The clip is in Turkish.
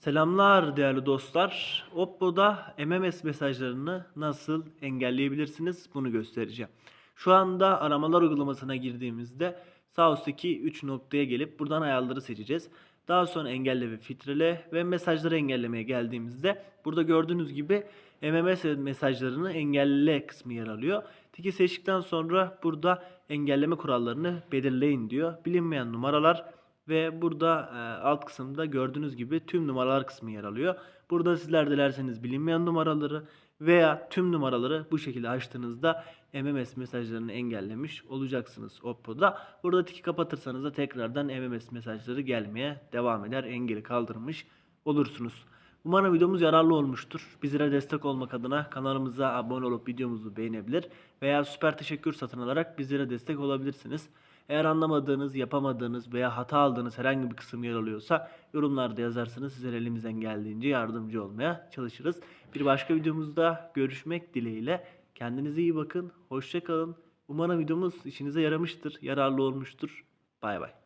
Selamlar değerli dostlar. Oppo'da MMS mesajlarını nasıl engelleyebilirsiniz bunu göstereceğim. Şu anda aramalar uygulamasına girdiğimizde sağ üstteki 3 noktaya gelip buradan ayarları seçeceğiz. Daha sonra engelle ve filtrele ve mesajları engellemeye geldiğimizde burada gördüğünüz gibi MMS mesajlarını engelle kısmı yer alıyor. Tiki seçtikten sonra burada engelleme kurallarını belirleyin diyor. Bilinmeyen numaralar ve burada e, alt kısımda gördüğünüz gibi tüm numaralar kısmı yer alıyor. Burada sizler dilerseniz bilinmeyen numaraları veya tüm numaraları bu şekilde açtığınızda MMS mesajlarını engellemiş olacaksınız Oppo'da. Burada tiki kapatırsanız da tekrardan MMS mesajları gelmeye devam eder. Engeli kaldırmış olursunuz. Umarım videomuz yararlı olmuştur. Bizlere destek olmak adına kanalımıza abone olup videomuzu beğenebilir veya süper teşekkür satın alarak bizlere destek olabilirsiniz. Eğer anlamadığınız, yapamadığınız veya hata aldığınız herhangi bir kısım yer alıyorsa yorumlarda yazarsanız sizlere elimizden geldiğince yardımcı olmaya çalışırız. Bir başka videomuzda görüşmek dileğiyle. Kendinize iyi bakın. Hoşça kalın. Umarım videomuz işinize yaramıştır, yararlı olmuştur. Bay bay.